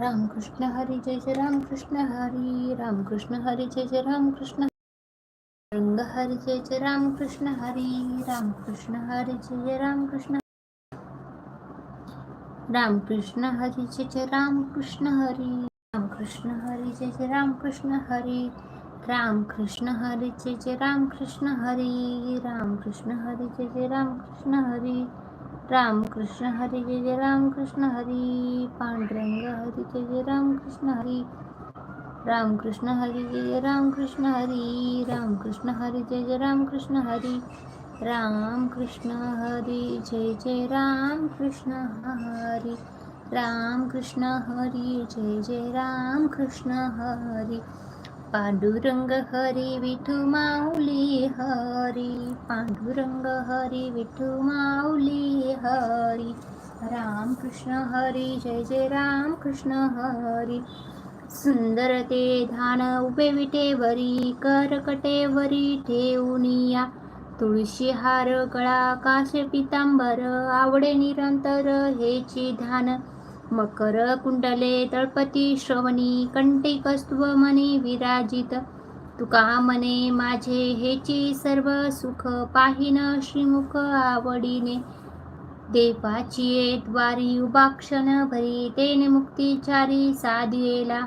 रामकृष्ण हरी जय जय रामकृष्ण हरी रामकृष्ण हरी जय जय रामकृष्ण रंग हरी जय जय रामकृष्ण हरी रामकृष्ण हरी जय जय रामकृष्ण रामकृष्ण हरी जय जय रामकृष्ण हरी रामकृष्ण हरी जय जय रामकृष्ण हरी रामकृष्ण हरी जय जय रामकृष्ण हरी रामकृष्ण हरी जय जय रामकृष्ण हरी। रामकृष्ण हरी जय जय रामकृष्ण हरी पांडुरंग हरी जय जय रामकृष्ण हरी। रामकृष्ण हरी जय जय रामकृष्ण हरी रामकृष्ण हरी जय जय रामकृष्ण हरी। रामकृष्ण हरी जय जय रामकृष्ण हरी। रामकृष्ण हरी जय जय रामकृष्ण हरी। पांडुरंग हरी विठू माऊली हरी पांडुरंग हरी विठू माऊली हरी रामकृष्ण हरी जय जय राम कृष्ण हरी. सुंदर ते धान उभे विटेवरी करकटेवरी ठेवूनिया तुळशी हार गळा काश पितांबर आवडे निरंतर हेची धान. मकर कुंडले तळपती श्रवणी कंठी मने विराजित. तुका मने माझे हेची सर्व सुख पाहिन श्रीमुख आवडीने. देवाची द्वारी उभाक्षण भरी तेने मुक्तीचारी साधिएला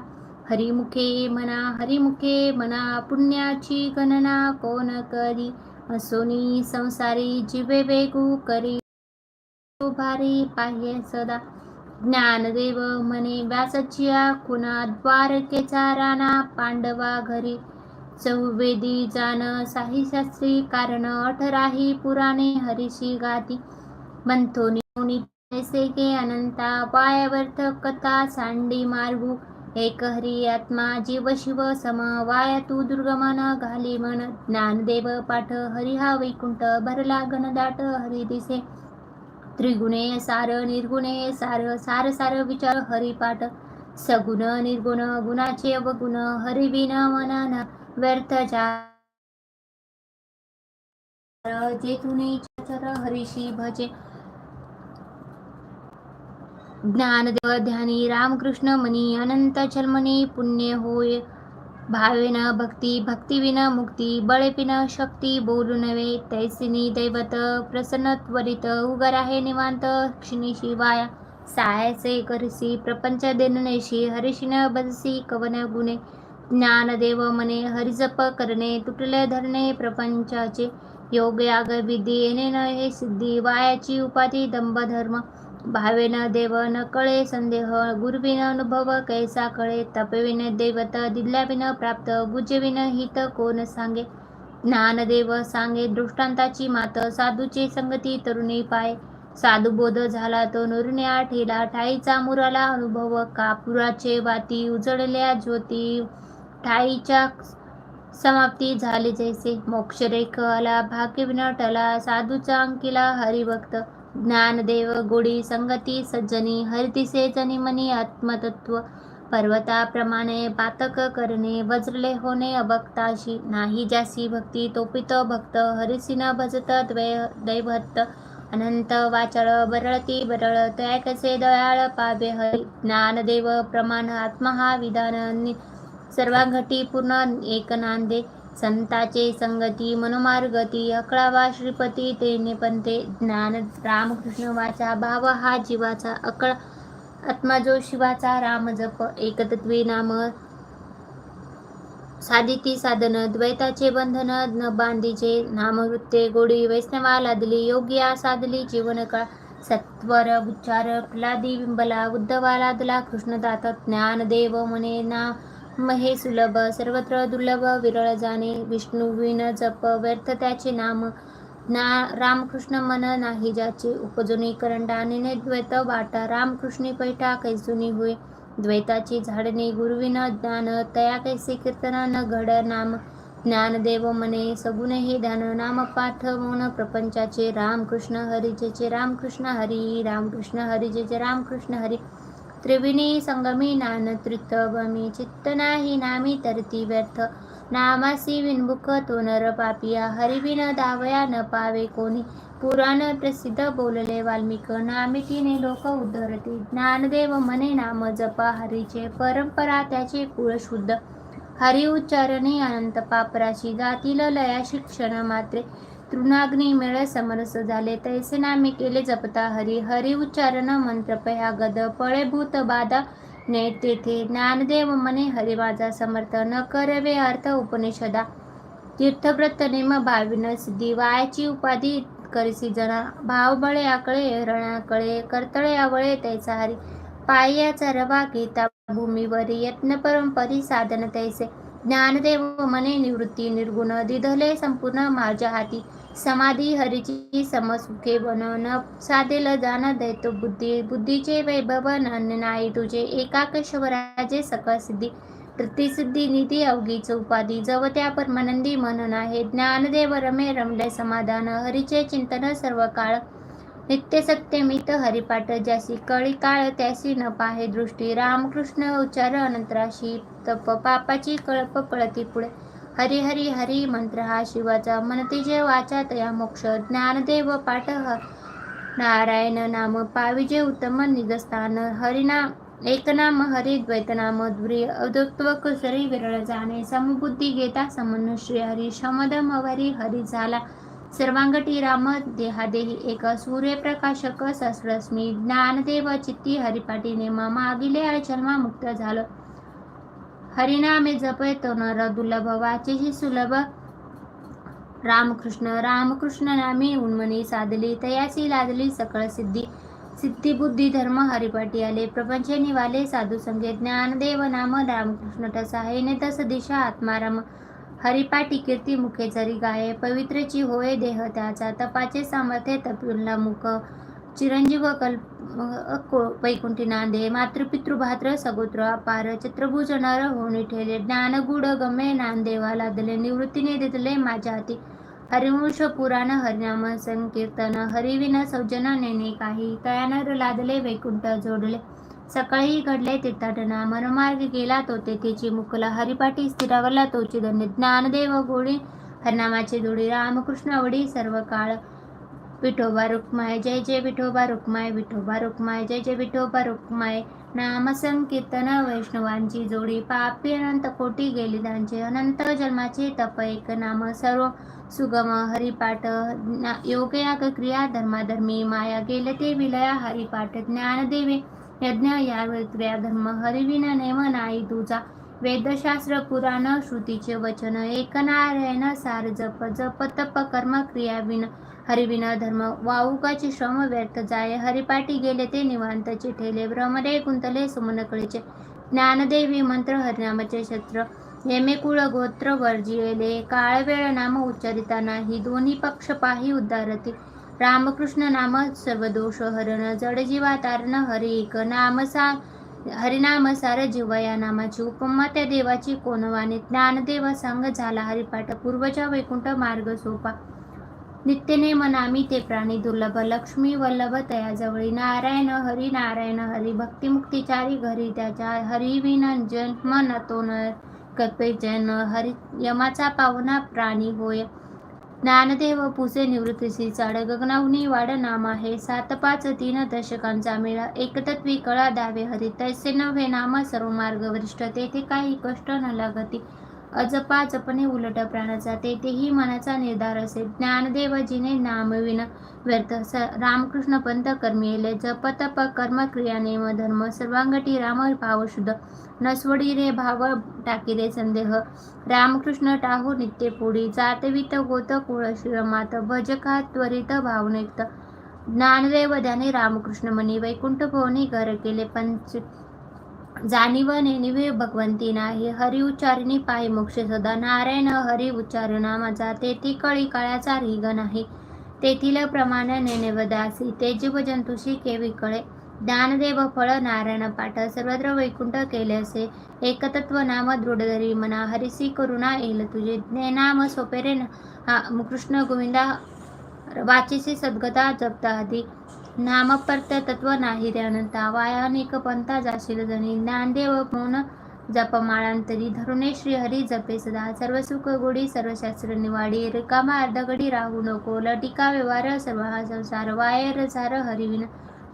हरिमुखे मना हरिमुखे मना पुण्याची गणना कोण करी? असोनी संसारी जिवे वेगू करी. भारी पाह्य सदा. ज्ञानदेव म्हणे व्यासचिया कुणा द्वारकेचा राणा पांडवा घरी चौवेदी जान साही शास्त्री कारण अठराही पुराणे हरिशी गाती. मंथोनी ऐसे के अनंता वायावर्थ कथा सांडी मार्गू एक हरी आत्मा जीव शिव सम वाया तू दुर्गमन घाली मन ज्ञानदेव पाठ हरिहा वैकुंठ भरला गणदाट हरी दिसे. त्रिगुणे सार निर्गुणे सार सार सार विचार हरिपाठ। सगुण निर्गुण गुणाचे अवगुण हरिविन मनान व्यर्थ जा जेथुनी चर हरिशी भजे। ज्ञानदेव ध्यानी रामकृष्ण मनी अनंत चलमनी पुण्य होय। भावेन भक्ती भक्तिविन मुक्ती बळेपिन शक्ती बोलू नव्हे तैसिनी दैवत प्रसन्न त्वरित उगर आहे निवांत क्षिणी शिवाया सायसे करसी प्रपंच देननेशी हरिशिन बदसी कवन गुणे ज्ञानदेव मने हरिजप करणे तुटले धरणे प्रपंचाचे योग याग विधी येणे न हे सिद्धी वायाची उपाधी दंभ धर्म भावेन देव न कळे संदेह गुरुविन अनुभव कैसा कळे तपविन देवत दिल्याविन प्राप्त गुजविन हित कोण सांगे? ज्ञानदेव सांगे दृष्टांताची मात साधूची संगती तरुणी पाय. साधू बोध झाला तो नुरण्या ठेला ठाईचा मुराला अनुभव कापुराचे वाती उजळल्या ज्योती. ठाईच्या समाप्ती झाली जैसे मोक्षरेख आला भाग्यविन टला साधूचा अंकिला हरिभक्त. ज्ञानदेव गुढी संगती सज्जनी हरितिसे जनिमनी आत्मतत्व पर्वताप्रमाणे पातक करणे वज्रले होणे अभक्ताशी नाही जासी भक्ती तोपित भक्त हरिसिन भजत द्वै दैवत अनंत वाचळ बरळती बरळ तया कसे दयाळ पावे हरी ज्ञानदेव प्रमाण आत्महा विधान सर्वांघटी पूर्ण एक नांदे संताचे संगती मनोमार्गती अकळावा श्रीपती तेने निपंते ज्ञान. रामकृष्ण वाचा भाव हा जीवाचा अकळ. आत्मा जो शिवाचा राम जप एकतत्वे नाम. साधिती साधन द्वैताचे बंधन न बांधीचे नामवृत्ते. गोडी वैष्णवा लादली योग्या साधली जीवनकाळ सत्वर उच्चार प्रल्हादी बिंबला उद्धवा लादला कृष्णदात ज्ञानदेव मने ना. महे सुलभ सर्वत्र दुर्लभ विरळ जाणे विष्णुविन जप व्यर्थ त्याचे नाम. ना रामकृष्ण मन नाही ज्याचे उपजुनी करंडा द्वैत वाटा. रामकृष्णी पैठा कैसुनी होय द्वैताची झाडणी गुरुविन ज्ञान. तया कैसे कीर्तन न घड नाम. ज्ञानदेव मने सगुण हे ध्यान. नाम पाठ मौन प्रपंचाचे. रामकृष्ण हरिजेचे रामकृष्ण हरी रामकृष्ण हरिजेचे रामकृष्ण हरी. त्रिविणी संगमी नान त्रितवमी चित्त नाही नामी तरती व्यर्थ. नामासी विनमुख तो नर पापिया हरिविन दावया न पावे कोणी. पुराण प्रसिद्ध बोलले वाल्मिक नामितीने लोक उद्धरते. ज्ञानदेव मने नाम जपा हरीचे परंपरा त्याचे कुळ शुद्ध. हरि उच्चारणे अनंत पापराशी जातील लया शिक्षण मात्रे. तृणाग्नी मिळे समरस झाले. तैसे नामे केले जपता हरी. हरी उच्चारण मंत्र पया गद. पळे भूत बाधा ने तेथे. ज्ञानदेव मने हरी माझा समर्थ. न करवे अर्थ उपनिषदा. तीर्थव्रत नेम भाविन सिद्धी. वायाची उपाधी करीसी जना. भाव बळे आकळे रणाकळे कर्तळे आवळे तैसा हरी. पायाचा रवा घेता भूमीवर यत्न परंपरी साधन तैसे. ज्ञानदेव मने निवृत्ती निर्गुण दिधले संपूर्ण माझ्या हाती. समाधी हरीची समसुखे बन साधेल जाण दैतो बुद्धी. बुद्धीचे वैभव नाही तुझे. एकाकेश्वराचे सकळ सिद्धी. प्रतिसिद्धी निधी अवघीच उपाधी. जव त्या परमानंदी म्हणून आहे ज्ञानदेव रमे रमले समाधान. हरीचे चिंतन सर्व काळ. नित्य सत्यमित हरिपाठ ज्यासी. कळी काळ त्यासी न पाहे दृष्टी. रामकृष्ण उच्चार अनंतराशी. तप पापाची कळप पळती पुढे. हरी हरी हरी मंत्र हा शिवाचा. मनतीजे वाचा तया मोक्ष. ज्ञानदेव पाठ नारायण नाम पाविजे उत्तम निजस्थान हरिनाम एकनाम हरि द्वैतनाम द्वरी अद्वैत्व कुसरी विरळ जाणे समबुद्धी घेता समनुश्री हरी शमदम हरी हरी झाला. सर्वांगटी राम देहादेही एक. सूर्यप्रकाशक सहस्रश्मी ज्ञानदेव चित्ती हरिपाटीने नेमा मागिले जन्मा मुक्त झालं. हरिनामे जपय न नर दुर्लभ वाचेशी सुलभ. रामकृष्ण रामकृष्ण नामे उन्मनी साधली तयासी लादली सकळ सिद्धी. सिद्धी बुद्धी धर्म हरिपाठी आले प्रपंच निवाले साधू संगे ज्ञानदेव नाम रामकृष्ण तसा हैने तस दिशा आत्माराम हरिपाठी कीर्ती मुखे जरी गाये पवित्रची होय देह त्याचा तपाचे सामर्थ्य तपिला मुख. चिरंजीव कल्प वैकुंठी नांदे मातृपितृ भात्र सगोत्र अपार चित्रभूषणार नर होणी ठेले ज्ञानगुड गमे नांदेवा लादले निवृत्तीने देतले माझ्या हाती हरिवंश पुराण हरिनाम संकीर्तन हरिविन सौजन नेने काही तयानर लादले वैकुंठ जोडले सकाळी घडले तीर्थाटना मनमार्ग गेला तो तेथेची मुकला हरिपाठी स्थिरावला तोची धन्य ज्ञानदेव गोळी हरनामाची धुडी रामकृष्ण आवडी सर्व काळ विठोबा रुक्माय जय जय विठोबा रुक्माय विठोबा रुक्माय जय जय विठोबा रुक्माय. नाम संकीर्तन वैष्णवांची जोडी पापी अनंत कोटी गेली त्यांचे अनंत जन्माचे तप एक नाम सर्व सुगम हरिपाठ. योगयाग क्रिया धर्माधर्मी माया गेले ते विलया हरिपाठ. ज्ञानदेवे यज्ञ या क्रिया धर्म हरिविन नेम नाही तुझा. वेदशास्त्र पुराण श्रुतीचे वचन एक नारायण सार जप जप तप कर्म क्रिया विन हरिविना धर्म वाऊकाचे श्रम व्यर्थ जाय हरिपाठी गेले ते निवांतचे ठेले भ्रमरे कुंतले सुमनकळीचे. ज्ञानदेवी मंत्र हरिनामाचे शस्त्र येमे कुळ गोत्र वर्जिले काळ वेळ नाम उच्चारिता नाही दोन्ही पक्ष पाही उद्धारती. रामकृष्ण नाम सर्व दोष हरण जड जीवा तारण हरि एक. नामसा हरिनाम सार जीव या नामाची उपमा त्या देवाची कोणवाने ज्ञानदेव सांग झाला हरिपाठ पूर्वचा वैकुंठ मार्ग सोपा. नित्यने मनामी ते प्राणी दुर्लभ लक्ष्मी वल्लभ तयाजवळी नारायण हरी नारायण हरी भक्तिमुक्तिचारी घरी त्याच्या हरी विन मन नतो न कल्पे जन हरी यमाचा पावना प्राणी होय. ज्ञानदेव पुसे निवृत्तीशी चाड गगनावनी वाड नाम आहे. सात पाच तीन दशकांचा मेळा एकतत्वी कळा दावे हरी तैसे नव्हे नाम सर्व मार्ग वरिष्ठ तेथे काही कष्ट न लागती. अजपा जपणे उलट प्राणाचा तेथेही मनाचा निर्धार असे. ज्ञानदेवजीने नामविन व्यर्थ. स रामकृष्ण पंत कर्मिले. जप तप कर्म क्रिया नेम धर्म. सर्वांगटी राम भाव शुद्ध. नसवडी रे भाव टाकी रे संदेह. रामकृष्ण टाहू नित्य पुढी. जातवित गोत कुळ श्रीमात. भजका त्वरित भावनिक्त ज्ञानदेव ध्याने रामकृष्ण मनी. वैकुंठ भवनी घर केले पंच जाणीव नेनिवे भगवंती नाही. हरि उच्चारणी पाय मोक्ष सदा. नारायण हरी उच्चारणा माझा तेथी कळी काळाचा रिग नाही. तेथील प्रमाण नेनेवदासी तेजीव जंतुशी केवी कळे ज्ञानदेव फळ नारायण पाठ. सर्वत्र वैकुंठ केले असे. एकतत्व नाम दृढधरी मना. हरिसी करुणा येईल तुझे. ज्ञानाम सोपेरे कृष्ण गोविंदा. वाचीसी सद्गता जपता आधी. नामपर्त तत्व नाही. त्यानंतर अनंता वायानिक पंथा जाशील जणी ज्ञानदेव मौन जपमाळांतरी. धरुणे श्रीहरी जपे सदा. सर्व सुख गोडी सर्व शास्त्र निवाडी रिकामा अर्धगडी राहू नको. लटिका व्यवहार सर्व हा संसार. वायर सार हरिविन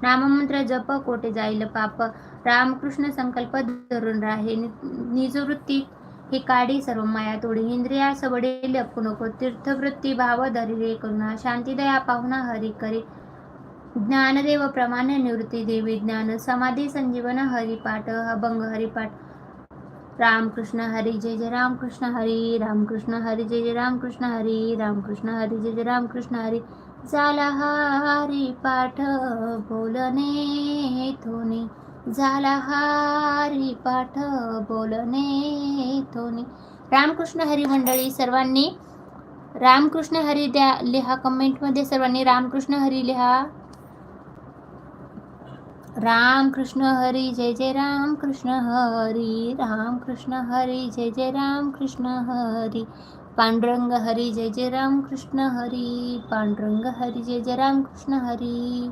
नाममंत्र जप कोटे जाईल पाप. रामकृष्ण संकल्प धरून राहे. निजवृत्ती हे काढी सर्व माया तोडी. इंद्रिया सबडे लपू नको. तीर्थवृत्ती भाव धरी रे करुणा शांतिदया पाहुणा हरी करी. ज्ञानदेव प्रमाण निवृत्ती देवी ज्ञान समाधी संजीवन हरिपाठ अभंग हरिपाठ. रामकृष्ण हरी जय जय रामकृष्ण हरी. रामकृष्ण हरी जय जय रामकृष्ण हरी. रामकृष्ण हरी जय जय रामकृष्ण हरी. झाला हरी पाठ बोलणे थोनी. झाला हरी पाठ बोलणे थोनी. रामकृष्ण हरी मंडळी सर्वांनी रामकृष्ण हरी द्या लिहा कमेंटमध्ये सर्वांनी रामकृष्ण हरी लिहा. राम कृष्ण हरी जय जय राम कृष्ण हरी राम कृष्ण हरी जय जय राम कृष्ण हरी पांडुरंग हरी जय जय राम कृष्ण हरी पांडुरंग हरी जय जय राम कृष्ण हरी।